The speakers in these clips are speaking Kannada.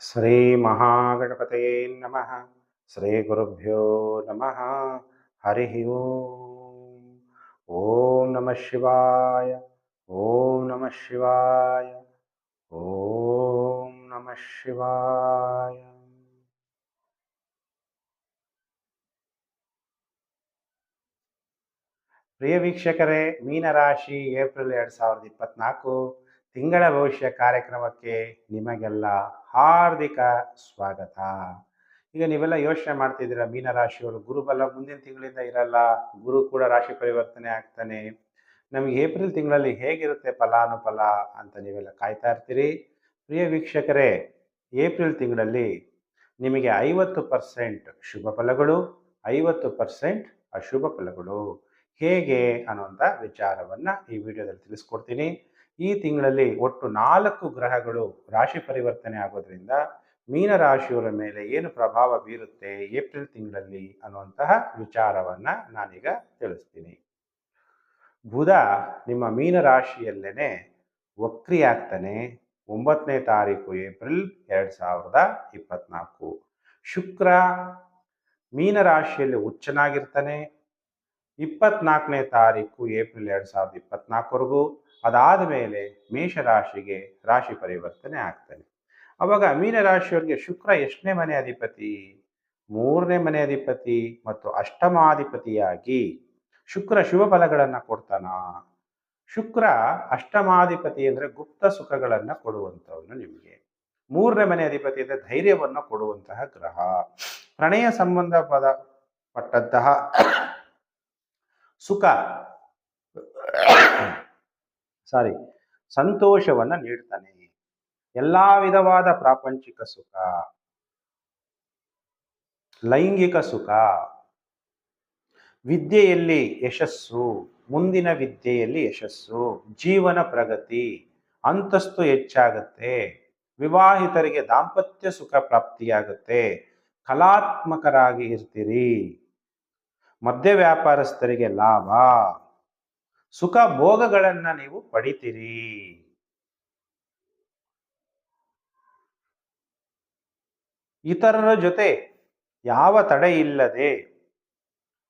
ಶ್ರೀ ಮಹಾಗಣಪತಯೇ ನಮಃ. ಶ್ರೀ ಗುರುಭ್ಯೋ ನಮಃ. ಹರಿ ಓಂ. ಓಂ ನಮಃ ಶಿವಾಯ. ಓಂ ನಮಃ ಶಿವಾಯ. ಓಂ ನಮಃ ಶಿವಾಯ. ಪ್ರಿಯ ವೀಕ್ಷಕರೇ, ಮೀನರಾಶಿ ಏಪ್ರಿಲ್ ಎರಡು ಸಾವಿರದ ಇಪ್ಪತ್ನಾಲ್ಕು. ತಿಂಗಳ ಭವಿಷ್ಯ ಕಾರ್ಯಕ್ರಮಕ್ಕೆ ನಿಮಗೆಲ್ಲ ಹಾರ್ದಿಕ ಸ್ವಾಗತ. ಈಗ ನೀವೆಲ್ಲ ಯೋಚನೆ ಮಾಡ್ತಿದ್ದೀರಾ ಮೀನರಾಶಿಯವರು ಗುರುಬಲ ಮುಂದಿನ ತಿಂಗಳಿಂದ ಇರಲ್ಲ, ಗುರು ಕೂಡ ರಾಶಿ ಪರಿವರ್ತನೆ ಆಗ್ತಾನೆ. ನಮಗೆ ಏಪ್ರಿಲ್ ತಿಂಗಳಲ್ಲಿ ಹೇಗಿರುತ್ತೆ ಫಲಾನುಫಲ ಅಂತ ನೀವೆಲ್ಲ ಕಾಯ್ತಾ ಇರ್ತೀರಿ? ಪ್ರಿಯ ವೀಕ್ಷಕರೇ, ಏಪ್ರಿಲ್ ತಿಂಗಳಲ್ಲಿ ನಿಮಗೆ ಐವತ್ತು ಪರ್ಸೆಂಟ್ ಶುಭ ಫಲಗಳು, ಐವತ್ತು ಪರ್ಸೆಂಟ್ ಅಶುಭ ಫಲಗಳು. ಹೇಗೆ ಅನ್ನುವಂಥ ವಿಚಾರವನ್ನು ಈ ವಿಡಿಯೋದಲ್ಲಿ ತಿಳಿಸ್ಕೊಡ್ತೀನಿ. ಈ ತಿಂಗಳಲ್ಲಿ ಒಟ್ಟು ನಾಲ್ಕು ಗ್ರಹಗಳು ರಾಶಿ ಪರಿವರ್ತನೆ ಆಗೋದ್ರಿಂದ ಮೀನರಾಶಿಯವರ ಮೇಲೆ ಏನು ಪ್ರಭಾವ ಬೀರುತ್ತೆ ಏಪ್ರಿಲ್ ತಿಂಗಳಲ್ಲಿ ಅನ್ನುವಂತಹ ವಿಚಾರವನ್ನು ನಾನೀಗ ತಿಳಿಸ್ತೀನಿ. ಬುಧ ನಿಮ್ಮ ಮೀನರಾಶಿಯಲ್ಲೇನೆ ವಕ್ರಿಯಾಗ್ತಾನೆ. ಒಂಬತ್ತನೇ ತಾರೀಕು ಏಪ್ರಿಲ್ ಎರಡು ಸಾವಿರದ ಇಪ್ಪತ್ನಾಲ್ಕು. ಶುಕ್ರ ಮೀನರಾಶಿಯಲ್ಲಿ ಹುಚ್ಚನಾಗಿರ್ತಾನೆ. ಇಪ್ಪತ್ನಾಲ್ಕನೇ ತಾರೀಕು ಏಪ್ರಿಲ್ ಎರಡು ಸಾವಿರದ ಇಪ್ಪತ್ನಾಲ್ಕವರೆಗೂ ಅದಾದ ಮೇಲೆ ಮೇಷರಾಶಿಗೆ ರಾಶಿ ಪರಿವರ್ತನೆ ಆಗ್ತಾನೆ ಅವಾಗ ಮೀನರಾಶಿಯವರಿಗೆ ಶುಕ್ರ ಎಷ್ಟನೇ ಮನೆ ಅಧಿಪತಿ, ಮೂರನೇ ಮನೆ ಅಧಿಪತಿ ಮತ್ತು ಅಷ್ಟಮಾಧಿಪತಿಯಾಗಿ ಶುಕ್ರ ಶುಭ ಫಲಗಳನ್ನು ಕೊಡ್ತಾನ? ಶುಕ್ರ ಅಷ್ಟಮಾಧಿಪತಿ ಅಂದರೆ ಗುಪ್ತ ಸುಖಗಳನ್ನು ಕೊಡುವಂಥವನು ನಿಮಗೆ. ಮೂರನೇ ಮನೆ ಅಧಿಪತಿ ಅಂದರೆ ಧೈರ್ಯವನ್ನು ಕೊಡುವಂತಹ ಗ್ರಹ. ಪ್ರಣಯ ಸಂಬಂಧ ಪದ ಪಟ್ಟಂತಹ ಸುಖ ಸಾರಿ, ಸಂತೋಷವನ್ನ ನೀಡ್ತಾನೆ. ಎಲ್ಲಾ ವಿಧವಾದ ಪ್ರಾಪಂಚಿಕ ಸುಖ, ಲೈಂಗಿಕ ಸುಖ, ವಿದ್ಯೆಯಲ್ಲಿ ಯಶಸ್ಸು, ಮುಂದಿನ ವಿದ್ಯೆಯಲ್ಲಿ ಯಶಸ್ಸು, ಜೀವನ ಪ್ರಗತಿ, ಅಂತಸ್ತು ಹೆಚ್ಚಾಗತ್ತೆ, ವಿವಾಹಿತರಿಗೆ ದಾಂಪತ್ಯ ಸುಖ ಪ್ರಾಪ್ತಿಯಾಗುತ್ತೆ, ಕಲಾತ್ಮಕರಾಗಿ ಇರ್ತೀರಿ, ಮದ್ಯ ವ್ಯಾಪಾರಸ್ಥರಿಗೆ ಲಾಭ. ಸುಖ ಭೋಗಗಳನ್ನ ನೀವು ಪಡಿತೀರಿ. ಇತರರ ಜೊತೆ ಯಾವ ತಡೆ ಇಲ್ಲದೆ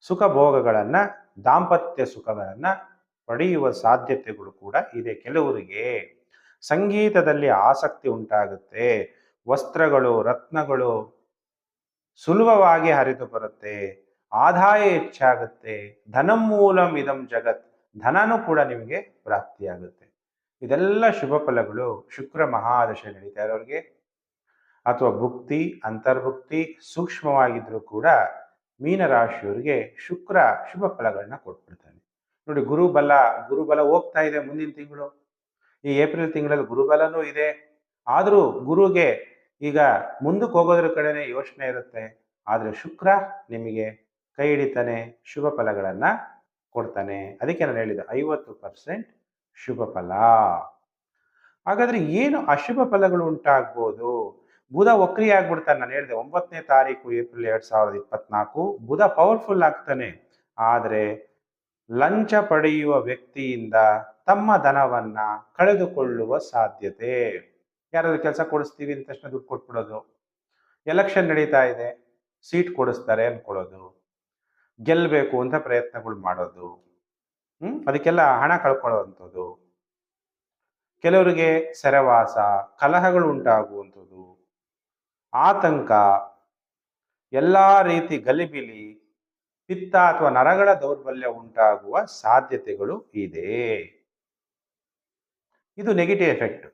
ಸುಖ ಭೋಗಗಳನ್ನ, ದಾಂಪತ್ಯ ಸುಖಗಳನ್ನ ಪಡೆಯುವ ಸಾಧ್ಯತೆಗಳು ಕೂಡ ಇದೆ ಕೆಲವರಿಗೆ. ಸಂಗೀತದಲ್ಲಿ ಆಸಕ್ತಿ ಉಂಟಾಗುತ್ತೆ, ವಸ್ತ್ರಗಳು, ರತ್ನಗಳು ಸುಲಭವಾಗಿ ಹರಿದು ಬರುತ್ತೆ, ಆದಾಯ ಹೆಚ್ಚಾಗುತ್ತೆ, ಧನಮೂಲಂ ಇದಂ ಜಗತ್. ಧನನೂ ಕೂಡ ನಿಮಗೆ ಪ್ರಾಪ್ತಿಯಾಗುತ್ತೆ. ಇದೆಲ್ಲ ಶುಭ ಫಲಗಳು ಶುಕ್ರ ಮಹಾದಶ ನಡೀತಾ ಇರೋರಿಗೆ ಅಥವಾ ಭುಕ್ತಿ, ಅಂತರ್ಭುಕ್ತಿ ಸೂಕ್ಷ್ಮವಾಗಿದ್ರೂ ಕೂಡ ಮೀನರಾಶಿಯವರಿಗೆ ಶುಕ್ರ ಶುಭ ಫಲಗಳನ್ನ ಕೊಟ್ಬಿಡ್ತಾನೆ ನೋಡಿ ಗುರುಬಲ ಗುರುಬಲ ಹೋಗ್ತಾ ಇದೆ ಮುಂದಿನ ತಿಂಗಳು. ಈ ಏಪ್ರಿಲ್ ತಿಂಗಳಲ್ಲಿ ಗುರುಬಲನೂ ಇದೆ. ಆದರೂ ಗುರುಗೆ ಈಗ ಮುಂದಕ್ಕೆ ಹೋಗೋದ್ರ ಕಡೆನೆ ಯೋಚನೆ ಇರುತ್ತೆ. ಆದರೆ ಶುಕ್ರ ನಿಮಗೆ ಕೈ ಹಿಡಿತಾನೆ ಶುಭ ಫಲಗಳನ್ನು ಕೊಡ್ತಾನೆ. ಅದಕ್ಕೆ ನಾನು ಹೇಳಿದೆ ಐವತ್ತು ಪರ್ಸೆಂಟ್ ಶುಭ ಫಲ. ಹಾಗಾದ್ರೆ ಏನು ಅಶುಭ ಫಲಗಳು ಉಂಟಾಗ್ಬೋದು? ಬುಧ ವಕ್ರಿ ಆಗ್ಬಿಡ್ತಾನೆ ನಾನು ಹೇಳಿದೆ. ಒಂಬತ್ತನೇ ತಾರೀಕು ಏಪ್ರಿಲ್ ಎರಡ್ ಸಾವಿರದ ಇಪ್ಪತ್ನಾಲ್ಕು ಬುಧ ಪವರ್ಫುಲ್ ಆಗ್ತಾನೆ. ಆದರೆ ಲಂಚ ಪಡೆಯುವ ವ್ಯಕ್ತಿಯಿಂದ ತಮ್ಮ ಧನವನ್ನ ಕಳೆದುಕೊಳ್ಳುವ ಸಾಧ್ಯತೆ. ಯಾರಾದ್ರೂ ಕೆಲಸ ಕೊಡಿಸ್ತೀವಿ ಅಂತ ದುಡ್ಡು ಕೊಟ್ಬಿಡೋದು. ಎಲೆಕ್ಷನ್ ನಡೀತಾ ಇದೆ. ಸೀಟ್ ಕೊಡಿಸ್ತಾರೆ ಅನ್ಕೊಳ್ಳೋದು ಗೆಲ್ಲಬೇಕು ಅಂತ ಪ್ರಯತ್ನಗಳು ಮಾಡೋದು ಅದಕ್ಕೆಲ್ಲ ಹಣ ಕಳ್ಕೊಳ್ಳುವಂಥದ್ದು. ಕೆಲವರಿಗೆ ಸೆರೆವಾಸ, ಕಲಹಗಳು ಉಂಟಾಗುವಂಥದ್ದು, ಆತಂಕ, ಎಲ್ಲ ರೀತಿ ಗಲಿಬಿಲಿ, ಪಿತ್ತ ಅಥವಾ ನರಗಳ ದೌರ್ಬಲ್ಯ ಉಂಟಾಗುವ ಸಾಧ್ಯತೆಗಳು ಇದೆ. ಇದು ನೆಗೆಟಿವ್ ಎಫೆಕ್ಟ್.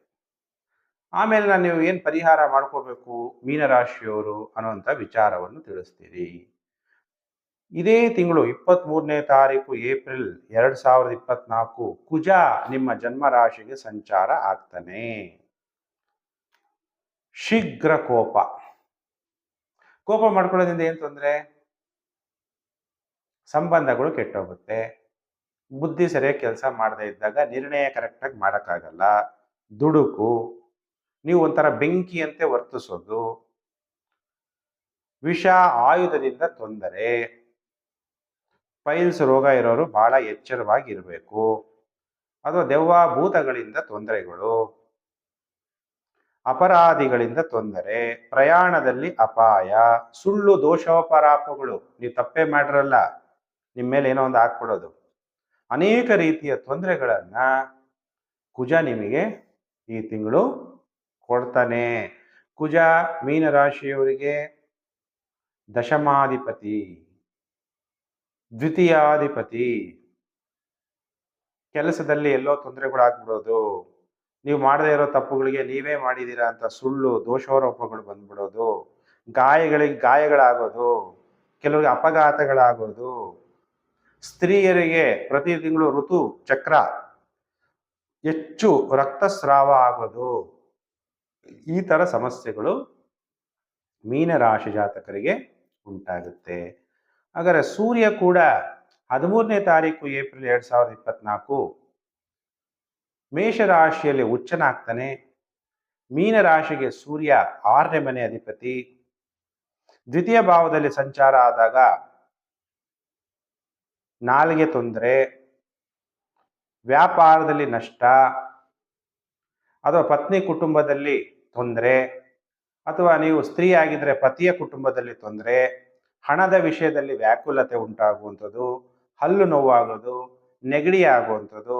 ಆಮೇಲೆ ನಾನು ನೀವು ಏನು ಪರಿಹಾರ ಮಾಡ್ಕೋಬೇಕು ಮೀನರಾಶಿಯವರು ಅನ್ನುವಂಥ ವಿಚಾರವನ್ನು ತಿಳಿಸ್ತೀರಿ. ಇದೇ ತಿಂಗಳು ಇಪ್ಪತ್ತ್ ಮೂರನೇ ತಾರೀಕು ಏಪ್ರಿಲ್ ಎರಡ್ ಸಾವಿರದ ಇಪ್ಪತ್ನಾಲ್ಕು ಕುಜ ನಿಮ್ಮ ಜನ್ಮ ರಾಶಿಗೆ ಸಂಚಾರ ಆಗ್ತಾನೆ. ಶೀಘ್ರ ಕೋಪ. ಕೋಪ ಮಾಡ್ಕೊಳ್ಳೋದ್ರಿಂದ ಏನು ತೊಂದರೆ? ಸಂಬಂಧಗಳು ಕೆಟ್ಟೋಗುತ್ತೆ. ಬುದ್ಧಿ ಸರಿಯಾಗಿ ಕೆಲಸ ಮಾಡದೇ ಇದ್ದಾಗ ನಿರ್ಣಯ ಕರೆಕ್ಟಾಗಿ ಮಾಡೋಕ್ಕಾಗಲ್ಲ. ದುಡುಕು. ನೀವು ಒಂಥರ ಬೆಂಕಿಯಂತೆ ವರ್ತಿಸೋದು. ವಿಷ ಆಯುಧದಿಂದ ತೊಂದರೆ. ಪೈಲ್ಸ್ ರೋಗ ಇರೋರು ಬಹಳ ಎಚ್ಚರವಾಗಿ ಇರಬೇಕು ಅಥವಾ ದೆವ್ವ ಭೂತಗಳಿಂದ ತೊಂದರೆಗಳು. ಅಪರಾಧಿಗಳಿಂದ ತೊಂದರೆ, ಪ್ರಯಾಣದಲ್ಲಿ ಅಪಾಯ, ಸುಳ್ಳು ದೋಷೋಪರಾಪಗಳು ನೀವು ತಪ್ಪೇ ಮಾಡಿರಲ್ಲ, ನಿಮ್ಮ ಮೇಲೆ ಏನೋ ಒಂದು ಹಾಕ್ಬಿಡೋದು. ಅನೇಕ ರೀತಿಯ ತೊಂದರೆಗಳನ್ನ ಕುಜ ನಿಮಗೆ ಈ ತಿಂಗಳು ಕೊಡ್ತಾನೆ. ಕುಜ ಮೀನರಾಶಿಯವರಿಗೆ ದಶಮಾಧಿಪತಿ. ದ್ವಿತೀಯಾಧಿಪತಿ. ಕೆಲಸದಲ್ಲಿ ಎಲ್ಲೋ ತೊಂದರೆಗಳಾಗ್ಬಿಡೋದು, ನೀವು ಮಾಡದೇ ಇರೋ ತಪ್ಪುಗಳಿಗೆ ನೀವೇ ಮಾಡಿದ್ದೀರಾ ಅಂತ ಸುಳ್ಳು, ದೋಷಾರೋಪಗಳು ಬಂದ್ಬಿಡೋದು ಗಾಯಗಳಿಗೆ ಗಾಯಗಳಾಗೋದು, ಕೆಲವರಿಗೆ ಅಪಘಾತಗಳಾಗೋದು, ಸ್ತ್ರೀಯರಿಗೆ ಪ್ರತಿ ತಿಂಗಳು ಋತು ಚಕ್ರ, ಹೆಚ್ಚು ರಕ್ತಸ್ರಾವ ಆಗೋದು, ಈ ಥರ ಸಮಸ್ಯೆಗಳು ಮೀನರಾಶಿ ಜಾತಕರಿಗೆ ಉಂಟಾಗುತ್ತೆ. ಹಾಗಾದ್ರೆ ಸೂರ್ಯ ಕೂಡ ಹದಿಮೂರನೇ ತಾರೀಕು ಏಪ್ರಿಲ್ ಎರಡು ಸಾವಿರದ ಇಪ್ಪತ್ನಾಲ್ಕು ಮೇಷರಾಶಿಯಲ್ಲಿ ಉಚ್ಚನಾಗ್ತಾನೆ ಮೀನರಾಶಿಗೆ ಸೂರ್ಯ ಆರನೇ ಮನೆ ಅಧಿಪತಿ. ದ್ವಿತೀಯ ಭಾವದಲ್ಲಿ ಸಂಚಾರ ಆದಾಗ ನಾಲಿಗೆ ತೊಂದರೆ. ವ್ಯಾಪಾರದಲ್ಲಿ ನಷ್ಟ ಅಥವಾ ಪತ್ನಿ ಕುಟುಂಬದಲ್ಲಿ ತೊಂದರೆ ಅಥವಾ ನೀವು ಸ್ತ್ರೀ ಪತಿಯ ಕುಟುಂಬದಲ್ಲಿ ತೊಂದರೆ. ಹಣದ ವಿಷಯದಲ್ಲಿ ವ್ಯಾಕುಲತೆ ಉಂಟಾಗುವಂಥದ್ದು, ಹಲ್ಲು ನೋವಾಗೋದು, ನೆಗಡಿ ಆಗುವಂಥದ್ದು,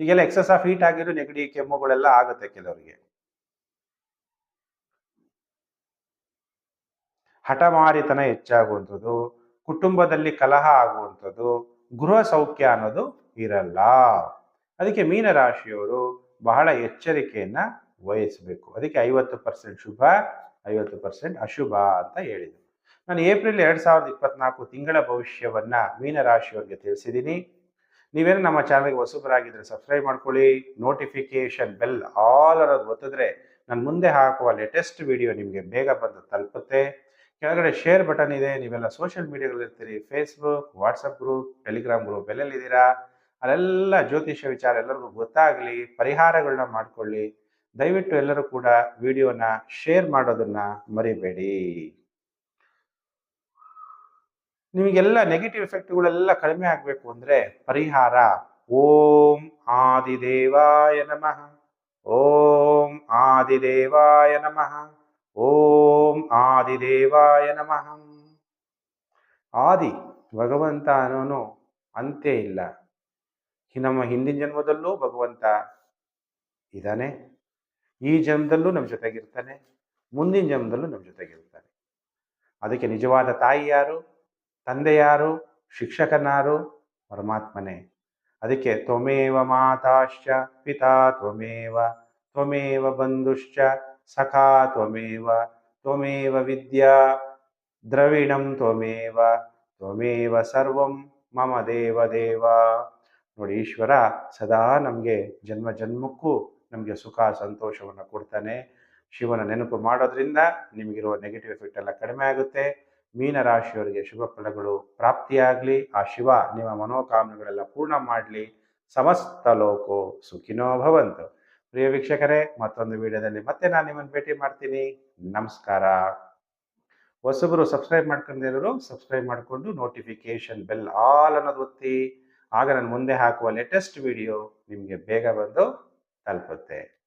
ಈಗೆಲ್ಲ ಎಕ್ಸಸ್ ಆಫ್ ಹೀಟ್ ಆಗಿರೋ ನೆಗಡಿ, ಕೆಮ್ಮುಗಳೆಲ್ಲ ಆಗುತ್ತೆ ಕೆಲವರಿಗೆ. ಹಠಮಾರಿತನ ಹೆಚ್ಚಾಗುವಂಥದ್ದು, ಕುಟುಂಬದಲ್ಲಿ ಕಲಹ ಆಗುವಂಥದ್ದು, ಗೃಹ ಸೌಖ್ಯ ಅನ್ನೋದು ಇರಲ್ಲ. ಅದಕ್ಕೆ ಮೀನರಾಶಿಯವರು ಬಹಳ ಎಚ್ಚರಿಕೆಯನ್ನ ವಹಿಸಬೇಕು. ಅದಕ್ಕೆ ಐವತ್ತು ಪರ್ಸೆಂಟ್ ಶುಭ, ಐವತ್ತು ಪರ್ಸೆಂಟ್ ಅಶುಭ ಅಂತ ಹೇಳಿದ್ರು. ನಾನು ಏಪ್ರಿಲ್ ಎರಡ್ ಸಾವಿರದ ಇಪ್ಪತ್ನಾಲ್ಕು ತಿಂಗಳ ಭವಿಷ್ಯವನ್ನ ಮೀನರಾಶಿಯವರಿಗೆ ತಿಳಿಸಿದ್ದೀನಿ. ನೀವೇನು ನಮ್ಮ ಚಾನಲ್ಗೆ ಹೊಸಬರಾಗಿದ್ರೆ ಸಬ್ಸ್ಕ್ರೈಬ್ ಮಾಡ್ಕೊಳ್ಳಿ ನೋಟಿಫಿಕೇಶನ್ ಬೆಲ್ ಆಲ್ ಅನ್ನೋದು ಒತ್ತಿದ್ರೆ ನಾನು ಮುಂದೆ ಹಾಕುವ ಲೇಟೆಸ್ಟ್ ವಿಡಿಯೋ ನಿಮಗೆ ಬೇಗ ಬಂದು ತಲುಪುತ್ತೆ. ಕೆಳಗಡೆ ಶೇರ್ ಬಟನ್ ಇದೆ, ನೀವೆಲ್ಲ social ಮೀಡಿಯಾಗಳಿರ್ತೀರಿ Facebook WhatsApp group Telegram group ಎಲ್ಲೆಲ್ಲಿದ್ದೀರಾ? ಅಲ್ಲೆಲ್ಲ ಜ್ಯೋತಿಷ್ಯ ವಿಚಾರ ಎಲ್ಲರಿಗೂ ಗೊತ್ತಾಗಲಿ ಪರಿಹಾರಗಳನ್ನ ಮಾಡಿಕೊಳ್ಳಿ. ದಯವಿಟ್ಟು ಎಲ್ಲರೂ ಕೂಡ ವಿಡಿಯೋನ ಶೇರ್ ಮಾಡೋದನ್ನ ಮರಿಬೇಡಿ. ನಿಮಗೆಲ್ಲ ನೆಗೆಟಿವ್ ಎಫೆಕ್ಟ್ಗಳೆಲ್ಲ ಕಡಿಮೆ ಆಗಬೇಕು ಅಂದರೆ ಪರಿಹಾರ ಓಂ ಆದಿದೇವಾಯ ನಮಃ. ಓಂ ಆದಿದೇವಾಯ ನಮಃ. ಓಂ ಆದಿದೇವಾಯ ನಮಃ. ಆದಿ ಭಗವಂತ ಅನ್ನೋನು ಅಂತ್ಯ ಇಲ್ಲ. ನಮ್ಮ ಹಿಂದಿನ ಜನ್ಮದಲ್ಲೂ ಭಗವಂತ ಇದ್ದಾನೆ. ಈ ಜನ್ಮದಲ್ಲೂ ನಮ್ಮ ಜೊತೆಗಿರ್ತಾನೆ. ಮುಂದಿನ ಜನ್ಮದಲ್ಲೂ ನಮ್ಮ ಜೊತೆಗಿರ್ತಾನೆ. ಅದಕ್ಕೆ ನಿಜವಾದ ತಾಯಿ ಯಾರು? ತಂದೆ ಯಾರು ಶಿಕ್ಷಕನಾರು ಪರಮಾತ್ಮನೇ. ಅದಕ್ಕೆ ತ್ವಮೇವ ಮಾತಾಶ್ಚ, ಪಿತಾ ತ್ವಮೇವ ತ್ವಮೇವ ಬಂಧುಶ್ಚ, ಸಖಾ ತ್ವಮೇವ ತ್ವಮೇವ ವಿದ್ಯಾ, ದ್ರವಿಣಂ ತ್ವಮೇವ ತ್ವಮೇವ ಸರ್ವಂ ಮಮ ದೇವ ದೇವ. ನೋಡಿ ಈಶ್ವರ ಸದಾ ನಮಗೆ ಜನ್ಮ ಜನ್ಮಕ್ಕೂ ನಮಗೆ ಸುಖ ಸಂತೋಷವನ್ನು ಕೊಡ್ತಾನೆ. ಶಿವನ ನೆನಪು ಮಾಡೋದ್ರಿಂದ ನಿಮಗಿರುವ ನೆಗೆಟಿವ್ ಎಫೆಕ್ಟ್ ಎಲ್ಲ ಕಡಿಮೆ ಆಗುತ್ತೆ. ಮೀನರಾಶಿಯವರಿಗೆ ಶುಭ ಫಲಗಳು ಪ್ರಾಪ್ತಿಯಾಗಲಿ. ಆ ಶಿವ ನಿಮ್ಮ ಮನೋಕಾಮನೆಗಳೆಲ್ಲ ಪೂರ್ಣ ಮಾಡಲಿ. ಸಮಸ್ತ ಲೋಕೋ ಸುಖಿನೋ ಭವಂತು. ಪ್ರಿಯ ವೀಕ್ಷಕರೇ, ಮತ್ತೊಂದು ವಿಡಿಯೋದಲ್ಲಿ ಮತ್ತೆ ನಾನು ನಿಮ್ಮನ್ನು ಭೇಟಿ ಮಾಡ್ತೀನಿ. ನಮಸ್ಕಾರ. ಹೊಸಬರು ಸಬ್ಸ್ಕ್ರೈಬ್ ಮಾಡ್ಕೊಂಡಿರೋರು ಸಬ್ಸ್ಕ್ರೈಬ್ ಮಾಡಿಕೊಂಡು ನೋಟಿಫಿಕೇಶನ್ ಬೆಲ್ ಆಲ್ ಅನ್ನೋದು ಒತ್ತಿ. ಆಗ ನಾನು ಮುಂದೆ ಹಾಕುವ ಲೇಟೆಸ್ಟ್ ವಿಡಿಯೋ ನಿಮಗೆ ಬೇಗ ಬಂದು ತಲುಪುತ್ತೆ.